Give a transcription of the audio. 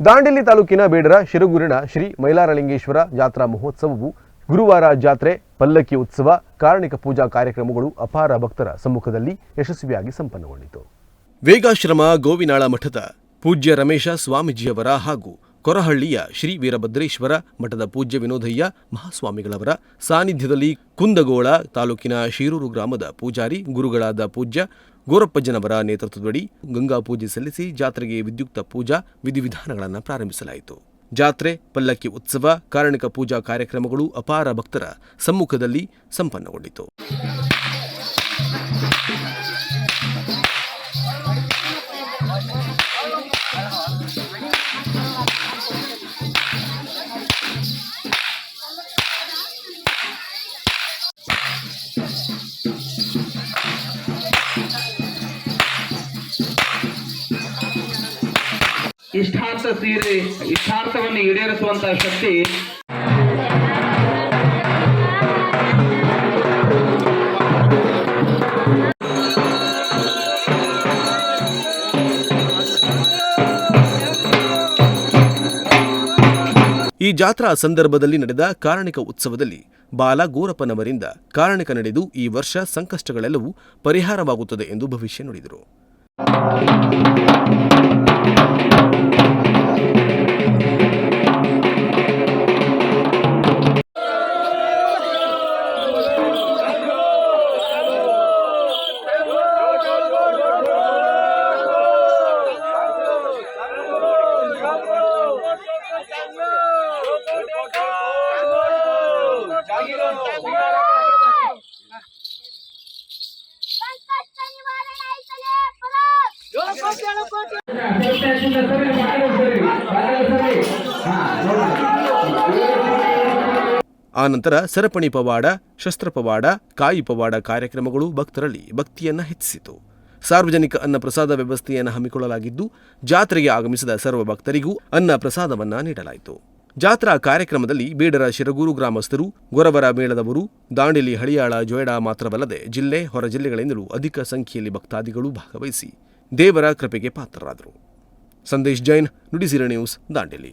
ದಾಂಡೇಲಿ ತಾಲೂಕಿನ ಬೇಡರ ಶಿರಗೂರಿನ ಶ್ರೀ ಮೈಲಾರಲಿಂಗೇಶ್ವರ ಜಾತ್ರಾ ಮಹೋತ್ಸವವು ಗುರುವಾರ ಜಾತ್ರೆ, ಪಲ್ಲಕ್ಕಿ ಉತ್ಸವ, ಕಾರಣಿಕ ಪೂಜಾ ಕಾರ್ಯಕ್ರಮಗಳು ಅಪಾರ ಭಕ್ತರ ಸಮ್ಮುಖದಲ್ಲಿ ಯಶಸ್ವಿಯಾಗಿ ಸಂಪನ್ನಗೊಂಡಿತು. ವೇಗಾಶ್ರಮ ಗೋವಿನಾಳ ಮಠದ ಪೂಜ್ಯ ರಮೇಶ ಸ್ವಾಮೀಜಿಯವರ ಹಾಗೂ ಕೊರಹಳ್ಳಿಯ ಶ್ರೀ ವೀರಭದ್ರೇಶ್ವರ ಮಠದ ಪೂಜ್ಯ ವಿನೋದಯ್ಯ ಮಹಾಸ್ವಾಮಿಗಳವರ ಸಾನ್ನಿಧ್ಯದಲ್ಲಿ ಕುಂದಗೋಳ ತಾಲೂಕಿನ ಶಿರೂರು ಗ್ರಾಮದ ಪೂಜಾರಿ, ಗುರುಗಳಾದ ಪೂಜ್ಯ ಗೋರಪ್ಪಜ್ಜನವರ ನೇತೃತ್ವದಡಿ ಗಂಗಾ ಪೂಜೆ ಸಲ್ಲಿಸಿ ಜಾತ್ರೆಗೆ ವಿದ್ಯುಕ್ತ ಪೂಜಾ ವಿಧಿವಿಧಾನಗಳನ್ನು ಪ್ರಾರಂಭಿಸಲಾಯಿತು. ಜಾತ್ರೆ, ಪಲ್ಲಕ್ಕಿ ಉತ್ಸವ, ಕಾರಣಿಕ ಪೂಜಾ ಕಾರ್ಯಕ್ರಮಗಳು ಅಪಾರ ಭಕ್ತರ ಸಮ್ಮುಖದಲ್ಲಿ ಸಂಪನ್ನಗೊಂಡಿತು. ಇಷ್ಟಾರ್ಥ ತೀರಿ ಇಷ್ಟಾರ್ಥವನ್ನು ಈಡೇರಿಸುವಂತಹ ಶಕ್ತಿ ಈ ಜಾತ್ರಾ ಸಂದರ್ಭದಲ್ಲಿ ನಡೆದ ಕಾರಣಿಕ ಉತ್ಸವದಲ್ಲಿ ಬಾಲ ಗೋರಪ್ಪನವರಿಂದ ಕಾರಣಿಕ ನಡೆದು ಈ ವರ್ಷ ಸಂಕಷ್ಟಗಳೆಲ್ಲವೂ ಪರಿಹಾರವಾಗುತ್ತದೆ ಎಂದು ಭವಿಷ್ಯ ನುಡಿದರು. ಆಯ್ತಲೇ ನಂತರ ಸರಪಣಿ ಪವಾಡ, ಶಸ್ತ್ರ ಪವಾಡ, ಕಾಯಿ ಪವಾಡ ಕಾರ್ಯಕ್ರಮಗಳು ಭಕ್ತರಲ್ಲಿ ಭಕ್ತಿಯನ್ನ ಹೆಚ್ಚಿಸಿತು. ಸಾರ್ವಜನಿಕ ಅನ್ನ ಪ್ರಸಾದ ವ್ಯವಸ್ಥೆಯನ್ನು ಹಮ್ಮಿಕೊಳ್ಳಲಾಗಿದ್ದು, ಜಾತ್ರೆಗೆ ಆಗಮಿಸಿದ ಸರ್ವ ಭಕ್ತರಿಗೂ ಅನ್ನ ಪ್ರಸಾದವನ್ನ ನೀಡಲಾಯಿತು. ಜಾತ್ರಾ ಕಾರ್ಯಕ್ರಮದಲ್ಲಿ ಬೇಡರ ಶಿರಗೂರು ಗ್ರಾಮಸ್ಥರು, ಗೊರವರ ಮೇಳದವರು, ದಾಂಡೇಲಿ, ಹಳಿಯಾಳ, ಜೊಯ್ಡಾ ಮಾತ್ರವಲ್ಲದೆ ಜಿಲ್ಲೆ, ಹೊರ ಜಿಲ್ಲೆಗಳಿಂದಲೂ ಅಧಿಕ ಸಂಖ್ಯೆಯಲ್ಲಿ ಭಕ್ತಾದಿಗಳು ಭಾಗವಹಿಸಿ ದೇವರ ಕೃಪೆಗೆ ಪಾತ್ರರಾದರು. ಸಂದೇಶ್ ಜೈನ್, ನುಡಿಸಿರ ನ್ಯೂಸ್, ದಾಂಡೇಲಿ.